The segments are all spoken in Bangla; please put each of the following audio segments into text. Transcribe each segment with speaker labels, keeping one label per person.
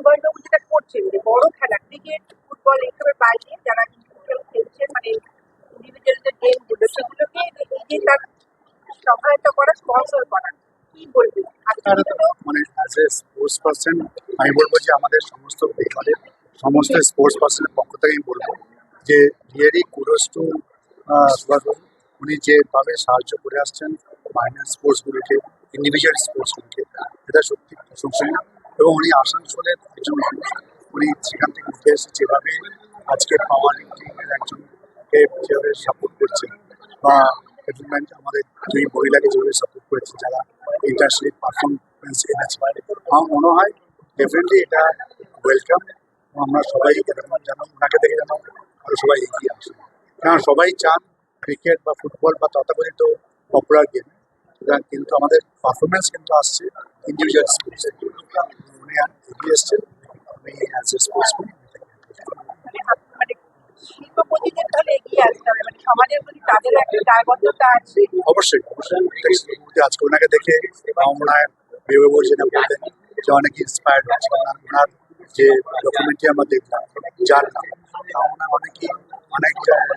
Speaker 1: সুভাষবাবু যেটা করছেন যে বড় খেলা ক্রিকেট ফুটবল এইসবের বাইরে যারা ইন্ডিভিজুয়াল খেলছেন মানে ইন্ডিভিজুয়াল যে গেমগুলো সেগুলোকে এই যে তার সহায়তা করা স্পন্সর করা কি বলবেন?
Speaker 2: মানে অ্যাজ এ স্পোর্টস পার্সন আমি বলব যে আমাদের সমস্ত পরিবারের সমস্ত স্পোর্টস পার্সনের পক্ষ থেকে আমি বলব যে রিয়েলি কুডোস টু সুভাষবাবু। উনি যেভাবে সাহায্য করে আসছেন মাইনার স্পোর্টসগুলিকে ইন্ডিভিজুয়াল স্পোর্টসগুলিকে এটা সত্যি প্রশংসনীয়। এবং উনি আসানসোলের একজন মানুষ। উনি সেখান থেকে উঠে এসে যেভাবে আজকে পাওয়ার লিফটিংয়ের একজনকে যেভাবে সাপোর্ট করছেন বা সেটেলমেন্ট আমাদের দুই মহিলাকে যেভাবে সাপোর্ট করেছে, যারা ইন্টারন্যাশনালি পারফরমেন্স এনেছে। আমার মনে হয় ডেফিনেটলি এটা ওয়েলকাম আমরা সবাই এরকম যেন ওনাকে দেখে যেন আরও সবাই এগিয়ে আসে। কারণ সবাই চান ক্রিকেট বা ফুটবল বা তথাকথিত পপুলার গেম কিন্তু আমাদের পারফরমেন্স কিন্তু আসছে ইন্ডিভিজুয়াল স্পোর্টস এগিয়ে এসছেন আমি অ্যাজ এ স্পোর্টসম্যান অবশ্যই অবশ্যই আজকে ওনাকে দেখে ওনার বিবেবু যেটা বললেন যে অনেক ইন্সপায়ার্ড ওনার যে ডকুমেন্টারি আমরা দেখলাম যার নাম ওনার অনেক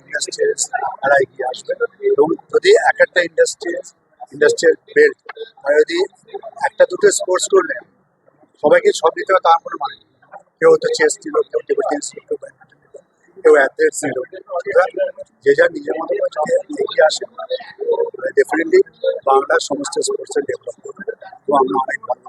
Speaker 2: ইন্ডাস্ট্রিজ তারা এগিয়ে আসবে এবং যদি এক একটা ইন্ডাস্ট্রিজ ইন্ডাস্ট্রিয়াল বেল্ট আর যদি একটা দুটো স্পোর্টস করলে সবাইকে সব দিতে হবে তার কোনো মানে কেউ হয়তো চেস ছিল, কেউ টেবিল টেনিস ছিল, কেউ কেউ অ্যাথলেট ছিল। যে যার নিজের মতো এগিয়ে আসে ডেফিনেটলি বাংলার সমস্ত স্পোর্টসের ডেভেলপ করবে এবং আমরা অনেক ভালো।